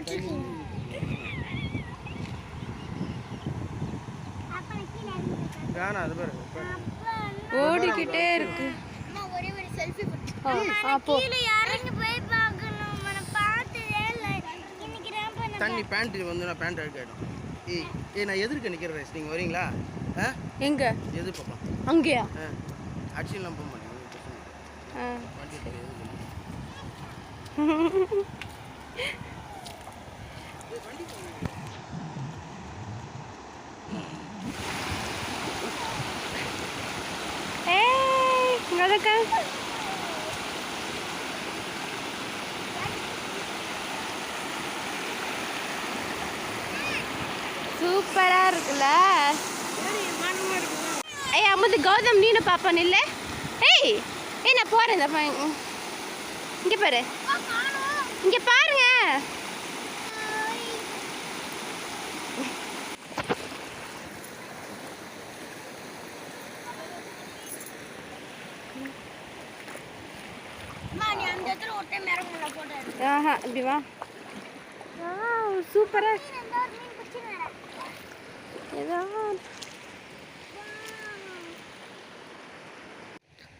போட்டிருக்கீங்க வேணாம் அது பாரு ஓடிக்கிட்டே இருக்கு. அம்மா ஒரே ஒரு செல்ஃபி ஆ, ஆ, போ. கீழே இறங்கி போய் பார்க்கணும். உன்னை பார்த்ததே இல்லை. இன்னைக்கு தான் பண்ண தண்ணி பேண்ட் வந்து நான் பேண்ட் அழுக்காயிடும் ஏய் ஏய் நான் எதிர்க்க நிற்கிற ரைஸ். நீங்கள் வரீங்களா? ஆ? எங்க? எது பாப்பா அங்கேயா? ஆ. அடிச்சுலாம் போக மாட்டேன். ஏய் சூப்பரா இருக்குல்ல. ஏய் அம்மது கௌதம் நீனு பாப்பா இல்ல ஏய் ஏய் நான் போறேன் இந்த இங்க பாரு. இங்க பாருங்க அம்மா நீ அந்த இடத்துல ஒரு டைம் இறங்கல போட்டோ எடுத்து ஆஹா இப்படி வா.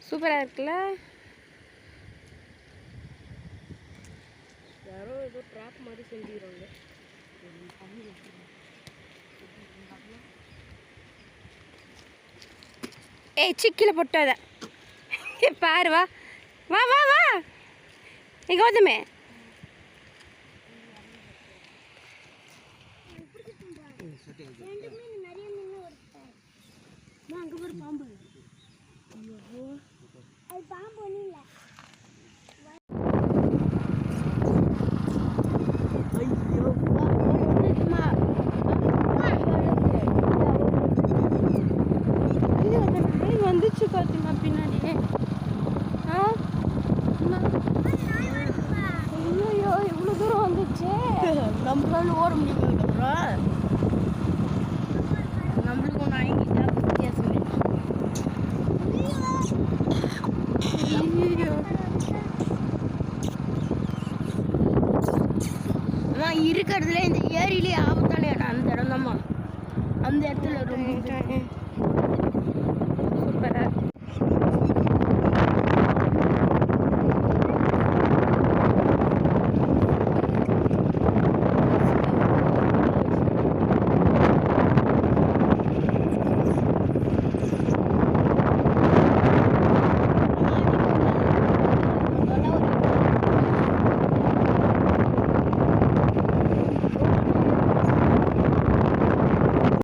சூப்பரா இருக்குல்ல? யாரோ ஏதோ ட்ராப் மாதிரி செஞ்சுக்கிறாங்க ஏய் சிக்கில போட்டாத பாரு வா வா வா வா ஏ கௌதமே ஒரு பாம்பு அது பாம்பு ஒன்றும் இல்லை வந்துச்சு பாத்தீங்க பின்னாடி நம்மளால ஓட முடியுமா அப்புறம் நம்மளுக்கு ஒன்று ஐந்து வித்தியாசம் ஆனால் இருக்கிறதுல இந்த ஏரியிலேயே ஆபத்தான அந்த இடம் தான் அந்த இடத்துல ரொம்ப சூப்பராக